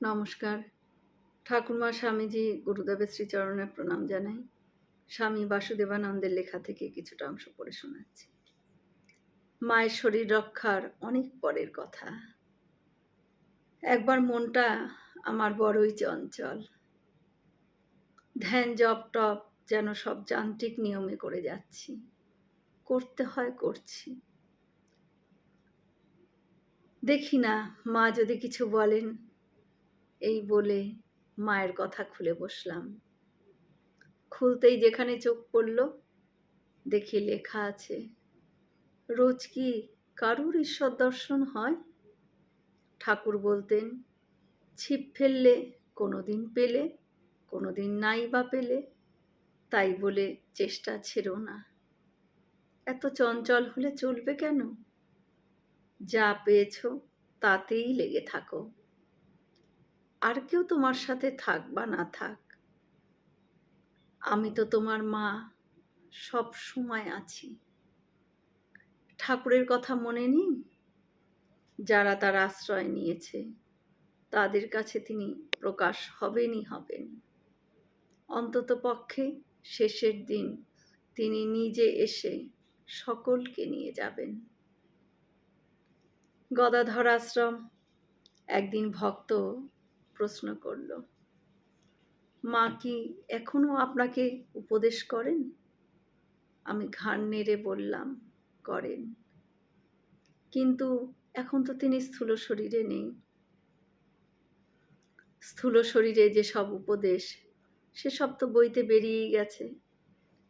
নমস্কার। ঠাকুরমা স্বামীজি গুরুদেবের শ্রীচরণে প্রণাম জানাই। স্বামী বাসুদেবানন্দের লেখা থেকে কিছুটা অংশ পড়ে শোনাচ্ছি। মায়ের শরীর রক্ষার অনেক পরের কথা। একবার মনটা আমার বড়ই চঞ্চল। ধ্যান জপ টপ যেন সব যান্ত্রিক নিয়মে করে যাচ্ছি। করতে হয় করছি। দেখি না মা যদি কিছু বলেন এই বলে মায়ের কথা খুলে বসলাম। খুলতেই যেখানে চোখ পড়ল, দেখি লেখা আছে, রোজ কি কারুর ঈশ্বর দর্শন হয়? ঠাকুর বলতেন, ছিপ ফেললে কোনো দিন পেলে কোনো দিন নাই বা পেলে, তাই বলে চেষ্টা ছেড়ো না। এত চঞ্চল হলে চলবে কেন? যা পেয়েছ তাতেই লেগে থাকো। আর কেউ তোমার সাথে থাক বা না থাক। আমি তো তোমার মা, সব সময় আছি। ঠাকুরের কথা মনে নেই? যারা তার আশ্রয় নিয়েছে, তাদের কাছে তিনি প্রকাশ হবেনই হবেন। অন্তত পক্ষে শেষের দিন তিনি নিজে এসে সকলকে নিয়ে যাবেন। গদাধর আশ্রম, একদিন ভক্ত প্রশ্ন করল। মা কি এখনও আপনাকে উপদেশ করেন? আমি ঘাড় নেড়ে বললাম, করেন। কিন্তু এখন তো তিনি স্থূল শরীরে নেই। স্থূল শরীরে যে সব উপদেশ সেসব তো বইতে বেরিয়েই গেছে।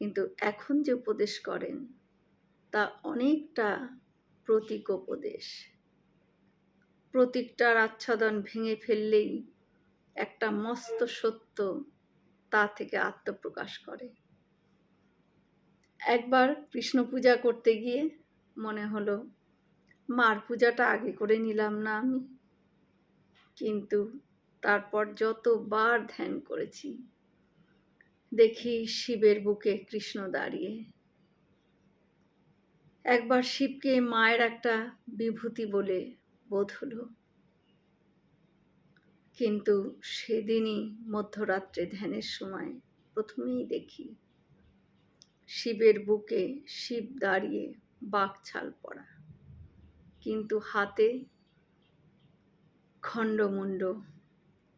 কিন্তু এখন যে উপদেশ করেন, তা অনেকটা প্রতীক উপদেশ প্রতীকটার আচ্ছাদন ভেঙে ফেললেই একটা মস্ত সত্য তা থেকে আত্মপ্রকাশ করে। একবার কৃষ্ণ পূজা করতে গিয়ে মনে হলো, মার পূজাটা আগে করে নিলাম না আমি। কিন্তু তারপর যতবার ধ্যান করেছি, দেখি শিবের বুকে কৃষ্ণ দাঁড়িয়ে। একবার শিবকে মায়ের একটা বিভূতি বলে বোধ হলো কিন্তু সেদিনই মধ্যরাত্রে ধ্যানের সময় প্রথমেই দেখি শিবের বুকে শিব দাঁড়িয়ে বাকছাল পড়া কিন্তু হাতে খণ্ডমুণ্ড,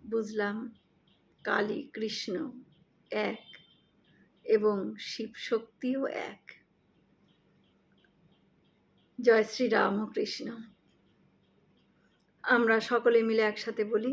বুঝলাম কালী কৃষ্ণ এক এবং শিব শক্তিও এক। জয় শ্রী রামকৃষ্ণ। আমরা সকলে মিলে একসাথে বলি